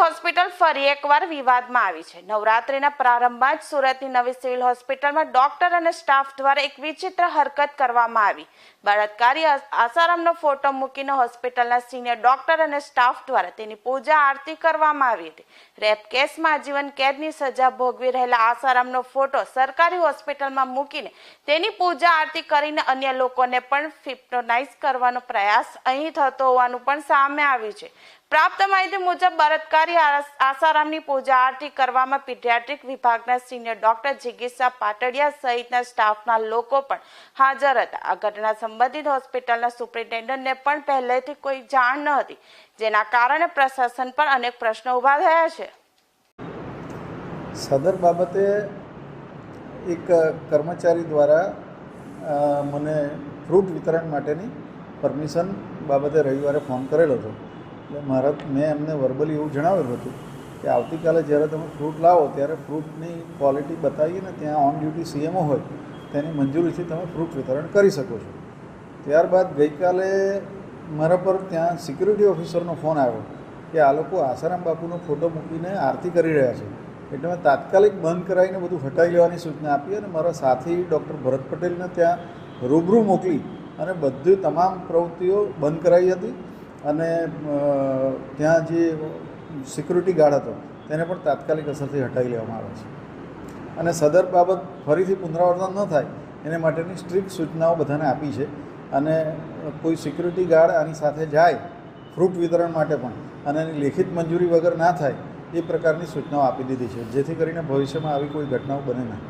ફરી એકવાર વિવાદમાં આવી છે. નવરાત્રિના પ્રારંભમાં જ સુરતની નવી સિવિલ હોસ્પિટલમાં ડોક્ટર અને સ્ટાફ દ્વારા એક વિચિત્ર હરકત કરવામાં આવી. બળાત્કારી આસારામનો ફોટો મૂકીને હોસ્પિટલના સિનિયર ડોક્ટર અને સ્ટાફ દ્વારા તેની પૂજા આરતી કરવામાં આવી હતી. રેપ કેસમાં આજીવન કેદની સજા ભોગવી રહેલા આસારામનો ફોટો સરકારી હોસ્પિટલમાં મૂકીને તેની પૂજા આરતી કરીને અન્ય લોકોને પણ ફિપ્ટોનાઇઝ કરવાનો પ્રયાસ અહીં થતો હોવાનું પણ સામે આવ્યું છે. પ્રાપ્ત માહિતી મુજબ બળાત્કારી આસારામની પૂજા આરતી કરવામાં પીડિયાટ્રિક વિભાગના સિનિયર ડોક્ટર જિગીસા પાટડિયા સહિતના સ્ટાફના લોકો પણ હાજર હતા. આ ઘટના સંબંધિત હોસ્પિટલના સુપ્રિન્ટેન્ડન્ટને પણ પહેલેથી કોઈ જાણ ન હતી, જેના કારણે પ્રશાસન પર અનેક પ્રશ્નો ઊભા થયા છે. સદર બાબતે એક કર્મચારી દ્વારા મને ફ્રૂટ વિતરણ માટેની પરમિશન બાબતે રવિવારે ફોન કરેલો હતો. એટલે મારા મેં એમને વર્બલી એવું જણાવેલું હતું કે આવતીકાલે જ્યારે તમે ફ્રૂટ લાવો ત્યારે ફ્રૂટની ક્વોલિટી બતાવીને ત્યાં ઓન ડ્યુટી સીએમઓ હોય, તેની મંજૂરીથી તમે ફ્રૂટ વિતરણ કરી શકો છો. ત્યારબાદ ગઈકાલે મારા પર ત્યાં સિક્યુરિટી ઓફિસરનો ફોન આવ્યો કે આ લોકો આસારામ બાપુનો ફોટો મૂકીને આરતી કરી રહ્યા છે. એટલે મેં તાત્કાલિક બંધ કરાવીને બધું હટાવી લેવાની સૂચના આપી અને મારા સાથી ડૉક્ટર ભરત પટેલને ત્યાં રૂબરૂ મોકલી અને બધી તમામ પ્રવૃત્તિઓ બંધ કરાવી હતી. અને ત્યાં જે સિક્યુરિટી ગાર્ડ હતો, તેને પણ તાત્કાલિક અસરથી હટાવી લેવામાં આવે છે. અને સદર બાબત ફરીથી પુનરાવર્તન ન થાય, એને માટેની સ્ટ્રિક્ટ સૂચનાઓ બધાને આપી છે. અને કોઈ સિક્યુરિટી ગાર્ડ આની સાથે જાય ફ્રૂટ વિતરણ માટે પણ, અને એની લેખિત મંજૂરી વગર ના થાય, એ પ્રકારની સૂચનાઓ આપી દીધી છે. જેથી કરીને ભવિષ્યમાં આવી કોઈ ઘટનાઓ બને નહીં.